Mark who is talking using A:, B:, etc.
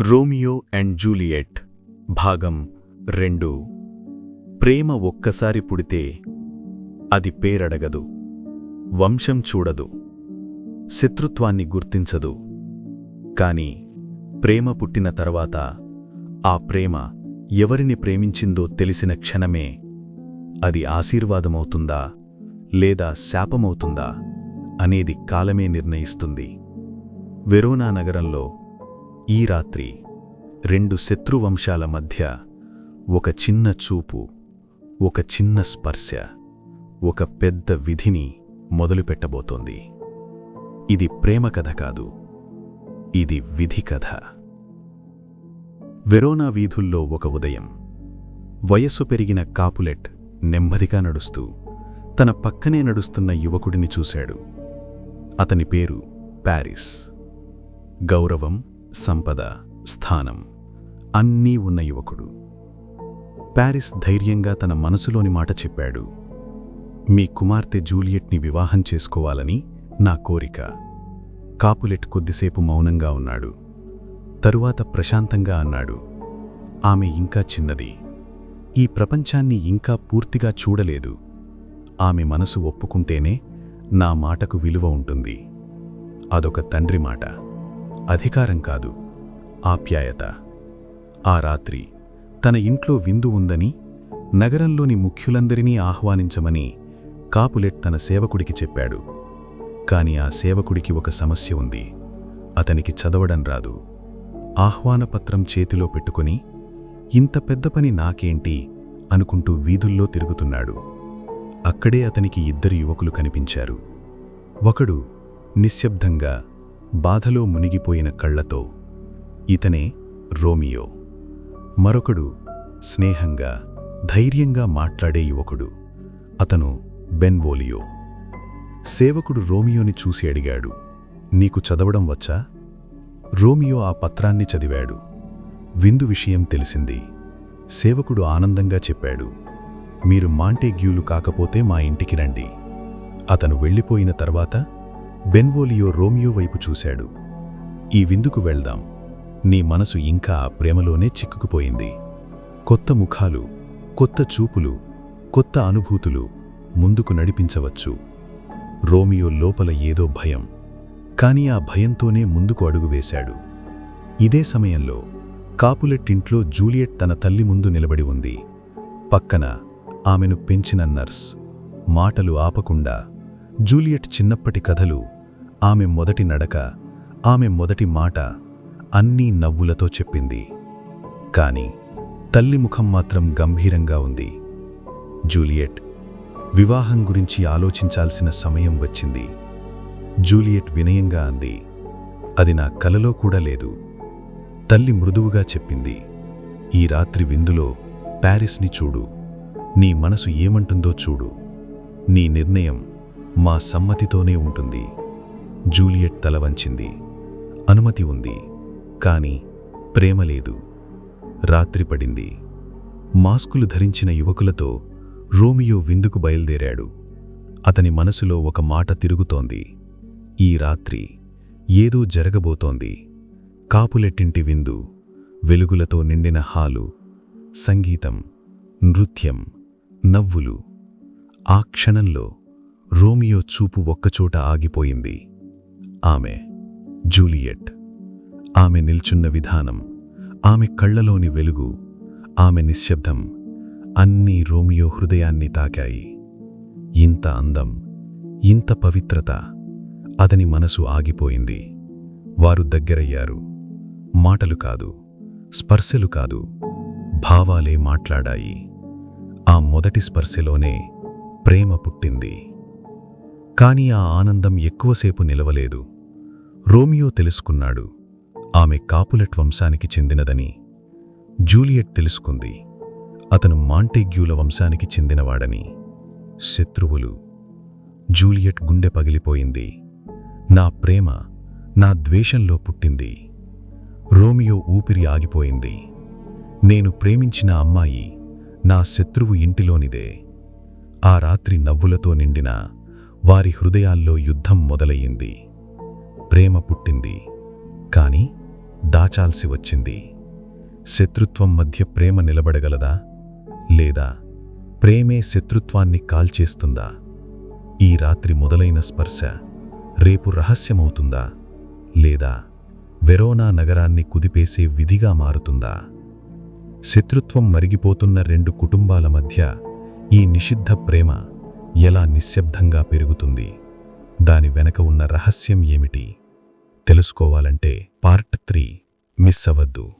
A: Romeo and జూలియెట్ భాగం రెండు. ప్రేమ ఒక్కసారి పుడితే అది పేరడగదు వంశం చూడదు శత్రుత్వాన్ని గుర్తించదు. కాని ప్రేమ పుట్టిన తర్వాత ఆ ప్రేమ ఎవరిని ప్రేమించిందో తెలిసిన క్షణమే అది ఆశీర్వాదమవుతుందా లేదా శాపమవుతుందా అనేది కాలమే నిర్ణయిస్తుంది. వెరోనా నగరంలో ఈ రాత్రి రెండు శత్రువంశాల మధ్య ఒక చిన్న చూపు ఒక చిన్న స్పర్శ ఒక పెద్ద విధిని మొదలుపెట్టబోతోంది. ఇది ప్రేమ కథ కాదు ఇది విధి కథ. వెరోనా వీధుల్లో ఒక ఉదయం వయస్సు పెరిగిన కాపులెట్ నెమ్మదిగా నడుస్తూ తన పక్కనే నడుస్తున్న యువకుడిని చూశాడు. అతని పేరు ప్యారిస్ గౌరవం సంపద స్థానం అన్నీ ఉన్న యువకుడు. ప్యారిస్ ధైర్యంగా తన మనసులోని మాట చెప్పాడు మీ కుమార్తె జూలియట్ని వివాహం చేసుకోవాలని నా కోరిక. కాపులెట్ కొద్దిసేపు మౌనంగా ఉన్నాడు. తరువాత ప్రశాంతంగా అన్నాడు ఆమె ఇంకా చిన్నది. ఈ ప్రపంచాన్ని ఇంకా పూర్తిగా చూడలేదు. ఆమె మనసు ఒప్పుకుంటేనే నా మాటకు విలువ ఉంటుంది. అదొక తండ్రి మాట. అధికారం కాదు. ఆప్యాయత. ఆ రాత్రి తన ఇంట్లో విందు ఉందని నగరంలోని ముఖ్యులందరినీ ఆహ్వానించమని కాపులెట్ తన సేవకుడికి చెప్పాడు. కాని ఆ సేవకుడికి ఒక సమస్య ఉంది. అతనికి చదవడం రాదు. ఆహ్వానపత్రం చేతిలో పెట్టుకుని ఇంత పెద్ద పని నాకేంటి? అనుకుంటూ వీధుల్లో తిరుగుతున్నాడు. అక్కడే అతనికి ఇద్దరు యువకులు కనిపించారు. ఒకడు నిశ్శబ్దంగా బాధలో మునిగిపోయిన కళ్ళతో ఇతనే రోమియో. మరొకడు స్నేహంగా ధైర్యంగా మాట్లాడే యువకుడు అతను బెన్వోలియో. సేవకుడు రోమియోని చూసి అడిగాడు నీకు చదవడం వచ్చా? రోమియో ఆ పత్రాన్ని చదివాడు. విందు విషయం తెలిసింది. సేవకుడు ఆనందంగా చెప్పాడు మీరు మాంటేగ్యూలు కాకపోతే మా ఇంటికి రండి. అతను వెళ్ళిపోయిన తర్వాత బెన్వోలియో రోమియో వైపు చూశాడు. ఈ విందుకు వెళ్దాం. నీ మనసు ఇంకా ప్రేమలోనే చిక్కుకుపోయింది. కొత్త ముఖాలు కొత్త చూపులు కొత్త అనుభూతులు ముందుకు నడిపించవచ్చు. రోమియో లోపల ఏదో భయం. కాని ఆ భయంతోనే ముందుకు అడుగువేశాడు ఇదే సమయంలో కాపులెట్టింట్లో జూలియట్ తన తల్లి ముందు నిలబడి ఉంది. పక్కన ఆమెను పెంచిన నర్స్ మాటలు ఆపకుండా జూలియట్ చిన్నప్పటి కథలు ఆమె మొదటి నడక ఆమె మొదటి మాట అన్నీ నవ్వులతో చెప్పింది. కాని తల్లి ముఖం మాత్రం గంభీరంగా ఉంది. జూలియట్ వివాహం గురించి ఆలోచించాల్సిన సమయం వచ్చింది. జూలియట్ వినయంగా అంది అది నా కలలో కూడా లేదు. తల్లి మృదువుగా చెప్పింది ఈ రాత్రి విందులో ప్యారిస్ని చూడు. నీ మనసు ఏమంటుందో చూడు. నీ నిర్ణయం మా సమ్మతితోనే ఉంటుంది. జూలియట్ తల వంచింది. అనుమతి ఉంది. కాని ప్రేమ లేదు. రాత్రి పడింది. మాస్కులు ధరించిన యువకులతో రోమియో విందుకు బయలుదేరాడు. అతని మనసులో ఒక మాట తిరుగుతోంది. ఈ రాత్రి ఏదో జరగబోతోంది. కాపులెట్టింటి విందు వెలుగులతో నిండిన హాలు సంగీతం నృత్యం నవ్వులు. ఆ క్షణంలో రోమియో చూపు ఒక్కచోట ఆగిపోయింది. ఆమె జూలియట్. ఆమె నిల్చున్న విధానం ఆమె కళ్ళలోని వెలుగు ఆమె నిశ్శబ్దం అన్నీ రోమియో హృదయాన్ని తాకాయి. ఇంత అందం ఇంత పవిత్రత అతని మనసు ఆగిపోయింది. వారు దగ్గరయ్యారు. మాటలు కాదు స్పర్శలు కాదు భావాలే మాట్లాడాయి. ఆ మొదటి స్పర్శలోనే ప్రేమ పుట్టింది. కాని ఆ ఆనందం ఎక్కువసేపు నిలవలేదు. రోమియో తెలుసుకున్నాడు ఆమె కాపులెట్ వంశానికి చెందినదని. జూలియట్ తెలుసుకుంది అతను మాంటేగ్యూల వంశానికి చెందినవాడని. శత్రువులు. జూలియట్ గుండె పగిలిపోయింది. నా ప్రేమ నా ద్వేషంలో పుట్టింది. రోమియో ఊపిరి ఆగిపోయింది. నేను ప్రేమించిన అమ్మాయి నా శత్రువు ఇంటిలోనిదే. ఆ రాత్రి నవ్వులతో నిండిన వారి హృదయాల్లో యుద్ధం మొదలయ్యింది. ప్రేమ పుట్టింది. కానీ దాచాల్సి వచ్చింది. శత్రుత్వం మధ్య ప్రేమ నిలబడగలదా? లేదా ప్రేమే శత్రుత్వాన్ని కాల్చేస్తుందా? ఈ రాత్రి మొదలైన స్పర్శ రేపు రహస్యమవుతుందా? లేదా వెరోనా నగరాన్ని కుదిపేసే విధిగా మారుతుందా? శత్రుత్వం మరిగిపోతున్న రెండు కుటుంబాల మధ్య ఈ నిషిద్ధ ప్రేమ ఎలా నిశ్శబ్దంగా పెరుగుతుంది? దాని వెనక ఉన్న రహస్యం ఏమిటి? తెలుసుకోవాలంటే పార్ట్ త్రీ మిస్ అవ్వద్దు.